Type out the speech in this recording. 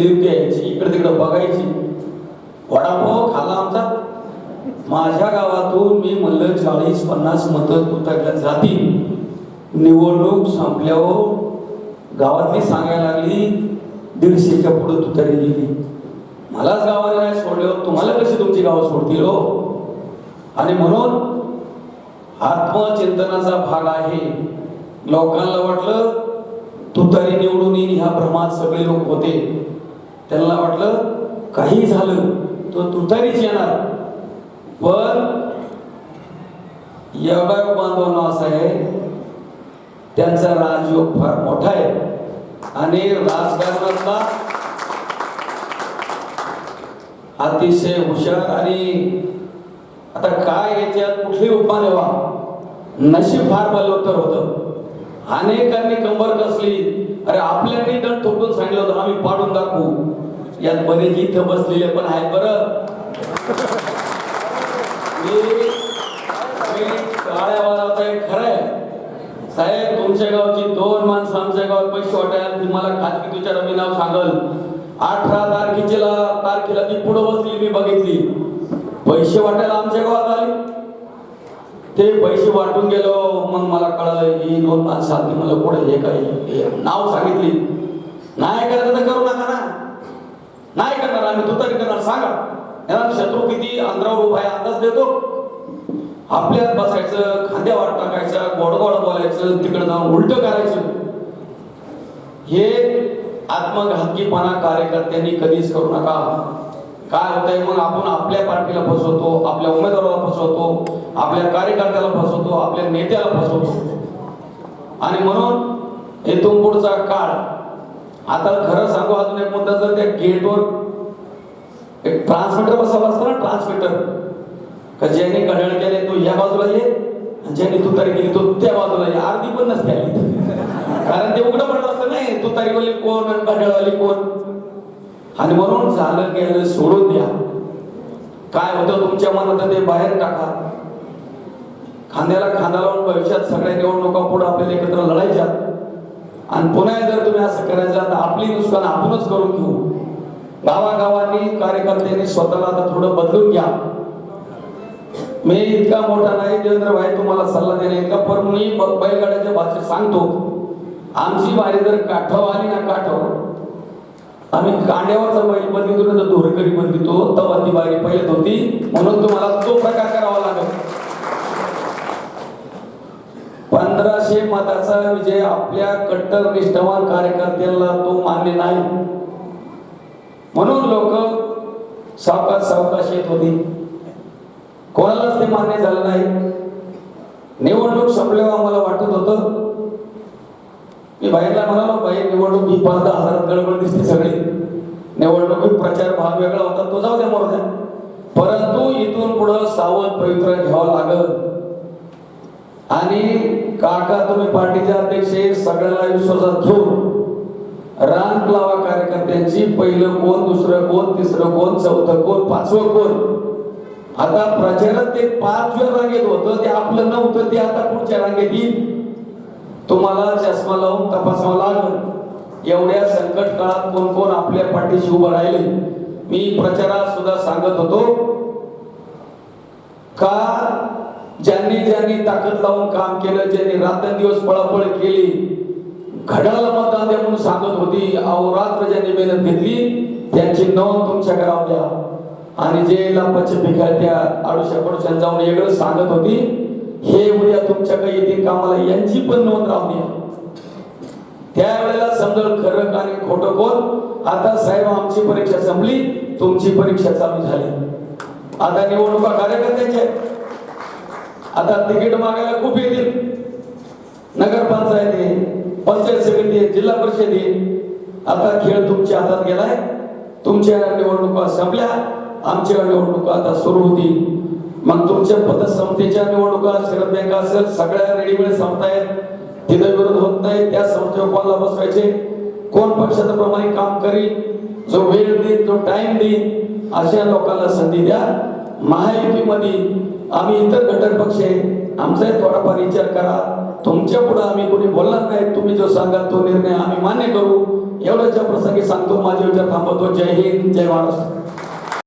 Slip द्यायची इकडे तिकडे बघायची. वडापाव खाला आमचा. माझ्या गावातून मी म्हणलं चाळीस पन्नास मतं तुटकल्या जातील. निवडणूक संपल्यावर गावातली सांगायला लागली दीडशेच्या पुढे तुतारी गेली. मलाच गावाला नाही सोडल्यावर तुम्हाला कशी तुमची गावं सोडतील हो? आणि म्हणून आत्मचिंतनाचा भाग आहे. लोकांना वाटलं तुतारी निवडून येईल ह्या भ्रमात सगळे लोक होते. त्यांना वाटलं काही झालं तो तुतारीच येणार. पण एवढा बांधवांना असं आहे त्यांचा राजयोग फार मोठा आहे. आणि राजकारणातला अतिशय हुशार आणि आता काय याच्यात कुठली उपाय व्हा नशीब फार बलवत्तर होतं. अनेकांनी कंबर कसली? अरे आपल्यानी दंड ठोकून सांगितलं होतं आम्ही पाडून दाखवू. यात बरेच इथं बसलेले पण आहेत बरं. खरं आहे. साहेब तुमच्या गावची दोन माणसं आमच्या गावात पैसे वाटायला तुम्हाला खाजगी तुझ्या मी नाव सांगल. अठरा तारखेला तारखेला ती पुढे बसली मी बघितली. पैसे वाटायला आमच्या गावात आली. ते पैसे वाटून गेलो मग मला कळलं ही दोन माणसं आली मला पुढे हे काही हे नाव सांगितली. नाही करायचं तर करू नका ना. नाही करणार आम्ही तरी करणार सांगा. याला शत्रू किती अंतरावर उभा आहे आताच देतो. आपल्यात बसायचं खांद्यावर टाकायचं गोड गोड बोलायचं तिकडे जाऊन उलट करायचं. हे आत्मघातकीपणा कार्यकर्त्यांनी कधीच करू नका. काय होतंय? मग आपण आपल्या पार्टीला फसवतो आपल्या उमेदवाराला फसवतो आपल्या कार्यकर्त्याला फसवतो आपल्या नेत्याला फसवतो. आणि म्हणून इथून पुढचा काळ. आता खरं सांगू अजून एक मुद्दा जर त्या गेटवर एक ट्रान्समीटर बसावा असतो ना ट्रान्समीटर का ज्याने घड्याळ केले तो या बाजूला ये ज्याने तुतारी केली तो त्या बाजूला ये. अर्धी पण नसते कारण ते उघडं पडलं असतं नाही तुतारीवाली कोण आणि घड्याळवाली कोण? आणि म्हणून झालं गेलं सोडून द्या. काय होतं तुमच्या मनात ते बाहेर टाका. खांद्याला खांदा लावून भविष्यात सगळ्या निवडणुका पुढे आपल्याला एकत्र लढायच्या आणि पुन्हा जर तुम्ही असं करायचं तर आपली नुकसान आपणच करून घेऊ. गावागावांनी कार्यकर्त्यांनी स्वतःला आता थोडं बदलून घ्या. मी इतका मोठा नाही देवेंद्र भाई तुम्हाला सल्ला देणे इतका पण मी ब- बैलगाड्याच्या भाषेत सांगतो. आमची बारी जर काठव आली ना काठव आम्ही कांड्यावरचा बैल बदलितो ना धोरकरी बदलितो तेव्हा ती बारी पहिल्यात होती. म्हणून तुम्हाला तो प्रकार करावा लागेल. पंधराशे मताचा विजय आपल्या कट्टर निष्ठावान कार्यकर्त्यांना तो मान्य नाही. म्हणून लोक सावकाश सावकाश येत होती. कोणालाच ते मान्य झालं नाही. निवडणूक संपल्यावर आम्हाला वाटत होतं मी बाहेरला म्हणालो बाई निवडणूक ही पाच दहा हजार गडबड दिसते सगळी. निवडणुकीत प्रचार भाग वेगळा होता तो जाऊ द्या मोरद्या परंतु इथून पुढं सावध पवित्र घ्यावं लागल. आणि काका तुम्ही पार्टीचे अध्यक्ष सगळ्याला विश्वासात घेऊन रांग लावा कार्यकर्त्यांची. पहिलं कोण दुसरं कोण तिसरं कोण चौथं कोण पाचवं कोण? आता प्रचारात ते पाचव्या रांगेत होतं ते आपलं नव्हतं ते आता पुढच्या रांगेत येईल. तुम्हाला चष्मा लावून तपासावं लागलं. एवढ्या संकट काळात कोण कोण आपल्या पाठीशी उभं राहिले मी प्रचारात सुद्धा सांगत होतो का ज्यांनी ज्यांनी ताकद लावून काम केलं ज्यांनी रात्रंदिवस पळापळ केली घड्याला मतदान द्या म्हणून सांगत होती अहोरात्र ज्यांनी मेहनत घेतली त्यांची नोंद तुमच्या करावं द्या. आणि जे लांबचे भिकायत्या आडुशा पडुशान जाऊन वेगळं सांगत होती हे उद्या तुमच्याकडे येते कामाला यांची पण नोंद राहून त्यावेळेला समजल खरं आणि खोटं कोण? आता साहेब आमची परीक्षा संपली तुमची परीक्षा चालू झाली. आता निवडणुका कार्यकर्त्यांच्या आता तिकीट मागायला खूप येतील. नगरपंचायत आहे पंचायत समिती आहे जिल्हा परिषद आता खेळ तुमच्या हातात गेलाय. तुमच्या निवडणुका संपल्या. आमच्या निवडणुका आता सुरू होतील. मग तुमच्या पतसंस्थेच्या निवडणुका शरद बँक असेल सगळ्या रेडीमेड संस्थायत तिथं विरोध होत नाही त्या संस्थेवर कोणाला बसवायचे? कोण पक्षाचं प्रमाणे काम करील? जो वेळ देईल जो टाइम देईल अशा लोकांना संधी द्या. महायुतीमध्ये आम्ही इतर घटक पक्ष आहे आमचाही थोडाफार विचार करा. तुमच्यापुढे आम्ही कोणी बोलणार नाही. तुम्ही जो सांगाल तो निर्णय आम्ही मान्य करू. एवढ्याच्या प्रसंगी सांगतो माझे विचार थांबवतो. जय हिंद जय महाराष्ट्र.